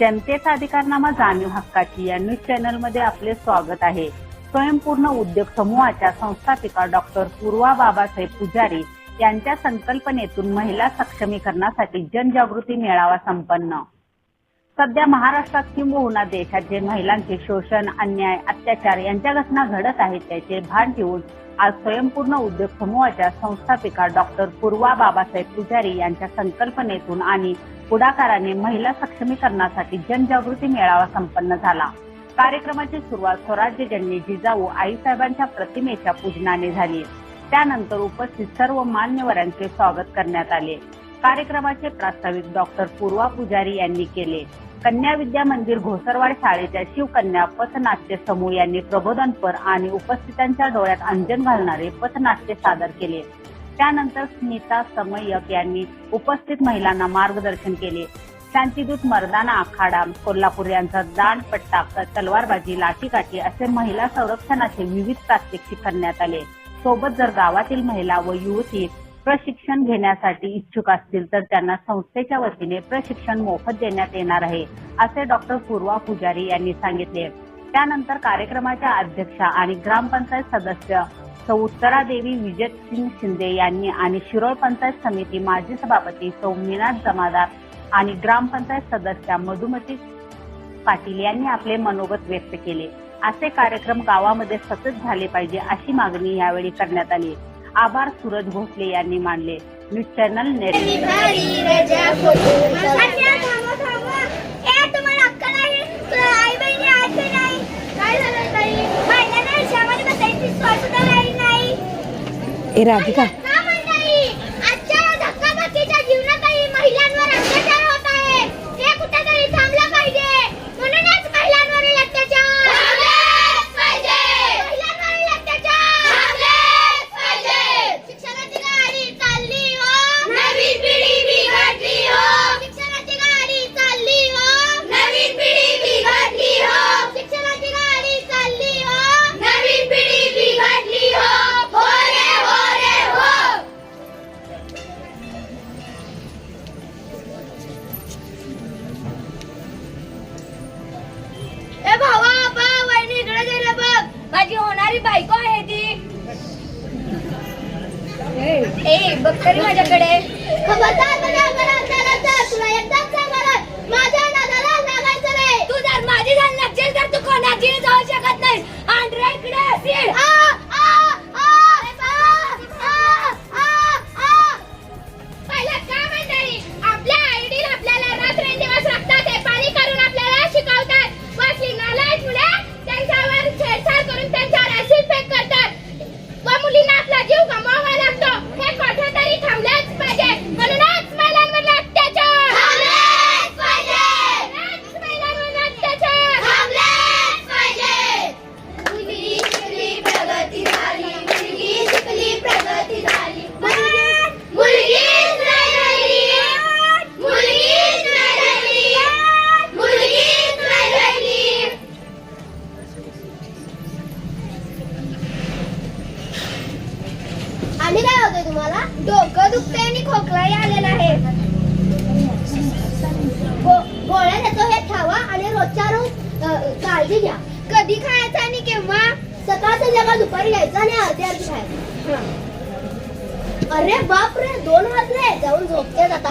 जनतेचा अधिकारनामा जाणीव हक्काची या न्यूज चॅनलमध्ये आपले स्वागत आहे. स्वयंपूर्ण उद्योग समूहाच्या संस्थापिका डॉक्टर पूर्वा बाबासाहेब पुजारी यांच्या संकल्पनेतून महिला सक्षमीकरणासाठी जनजागृती मेळावा संपन्न. सध्या महाराष्ट्रात किंबहुना देशात जे महिलांचे शोषण अन्याय अत्याचार यांच्या घटना घडत आहेत त्याचे भान ठेवून आज स्वयंपूर्ण उद्योग समूहाच्या संस्थापिका डॉक्टर पूर्वा बाबासाहेब पुजारी यांच्या संकल्पनेतून आणि पुढाकाराने महिला सक्षमीकरणासाठी जनजागृती मेळावा संपन्न झाला. कार्यक्रमाची सुरुवात स्वराज्यजन्य जिजाऊ आईसाहेबांच्या प्रतिमेच्या पूजनाने झाली. त्यानंतर उपस्थित सर्व मान्यवरांचे स्वागत करण्यात आले. कार्यक्रमाचे प्रास्ताविक डॉक्टर पूर्वा पुजारी यांनी केले. कन्या विद्या मंदिर घोसरवाड शाळेच्या शिवकन्या पथनाट्य समूह यांनी प्रबोधनपर आणि उपस्थितांच्या डोळ्यात अंजन घालणारे पथनाट्य सादर केले. त्यानंतर स्मिता समयक यांनी उपस्थित महिलांना मार्गदर्शन केले. शांतीदूत मर्दाना आखाडा कोल्हापूर यांचा दांडपट्टा तलवारबाजी लाठीकाठी असे महिला संरक्षणाचे विविध प्रात्यक्षिक करण्यात आले. सोबत जर गावातील महिला व युवती प्रशिक्षण घेण्यासाठी इच्छुक असतील तर त्यांना संस्थेच्या वतीने प्रशिक्षण मोफत देण्यात येणार आहे असे डॉक्टर पूर्वा पुजारी यांनी सांगितले. त्यानंतर कार्यक्रमाच्या अध्यक्षा आणि ग्रामपंचायत सदस्य सौ. उत्तरादेवी विजय सिंग शिंदे यांनी आणि शिरोळ पंचायत समिती माजी सभापती सौ. मीनाथ जमादार आणि ग्रामपंचायत सदस्या मधुमती पाटील यांनी आपले मनोगत व्यक्त केले. असे कार्यक्रम गावामध्ये सतत झाले पाहिजे अशी मागणी यावेळी करण्यात आली. आभार सूरज भोसले यांनी मानले. न्यूज चॅनल अच्छा, माझी होणारी बायको आहे ती. ए बघ तरी माझ्याकडे. डोकं आणि खोकलाही आलेला आहे. गोळ्या देतो हे खावा आणि रोजच्या रोज काळजी घ्या. कधी खायचं आणि केव्हा? सकाळ संध्याकाळ दुपारी घ्यायचं आणि अर्धी अर्धी खायचं. अरे बाप रे दोन वाजले जाऊन झोपते आता.